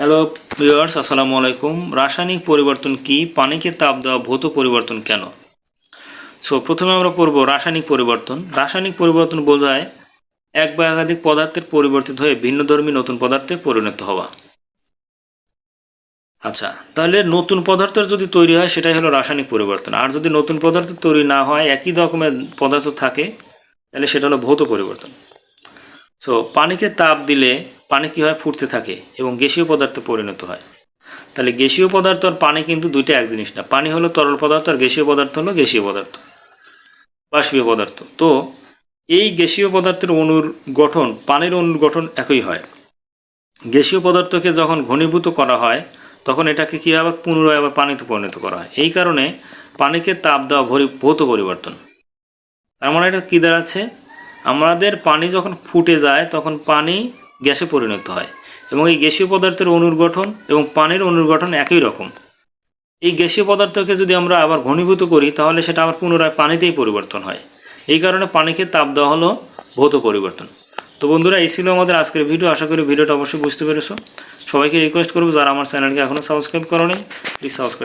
Hello viewers আসসালামু আলাইকুম। রাসায়নিক পরিবর্তন কি? পানিকে তাপ দেওয়া ভৌত পরিবর্তন কেন? সো প্রথমে আমরা পড়ব রাসায়নিক পরিবর্তন। রাসায়নিক পরিবর্তন বোঝায় এক বা একাধিক পদার্থের পরিবর্তিত হয়ে ভিন্নধর্মী নতুন পদার্থে পরিণত হওয়া। আচ্ছা তাহলে নতুন পদার্থের যদি তৈরি হয়, সেটাই হলো রাসায়নিক পরিবর্তন। আর যদি নতুন পদার্থ তৈরি না হয়, একই রকমের পদার্থ থাকে, তাহলে সেটা হলো ভৌত পরিবর্তন। সো পানিকে তাপ দিলে পানি কী হয়? ফুটতে থাকে এবং গ্যাসীয় পদার্থে পরিণত হয়। তাহলে গ্যাসীয় পদার্থ আর পানি কিন্তু দুইটা এক জিনিস না। পানি হলো তরল পদার্থ আর গ্যাসীয় পদার্থ হলো গ্যাসীয় পদার্থ, বাষ্পীয় পদার্থ। তো, এই গ্যাসীয় পদার্থের অণুর গঠন, পানির অণুর গঠন একই হয়। গ্যাসীয় পদার্থকে যখন ঘনীভূত করা হয়, তখন এটাকে কী আবার পুনরায় আবার পানিতে পরিণত করা হয়। এই কারণে পানিকে তাপ দেওয়া ভরি, ভৌত পরিবর্তন। তার মানে এটা কী দাঁড়াচ্ছে আমাদের পানি যখন ফুটে যায়, তখন পানি গ্যাসে পরিণত হয় এবং এই গ্যাসীয় পদার্থের অণুর গঠন এবং পানির অণুর গঠন একই রকম। এই গ্যাসীয় পদার্থকে যদি আমরা আবার ঘনীভূত করি, তাহলে সেটা আবার পুনরায় পানিতেই পরিবর্তন হয়। এই কারণে পানিকে তাপ দেওয়া হলো ভৌত পরিবর্তন। তো বন্ধুরা, এই ছিল আমাদের আজকের ভিডিও। আশা করি ভিডিওটা অবশ্যই বুঝতে পেরেছ। সবাইকে রিকোয়েস্ট করব, যারা আমার চ্যানেলকে এখনও সাবস্ক্রাইব করো প্লিজ সাবস্ক্রাইব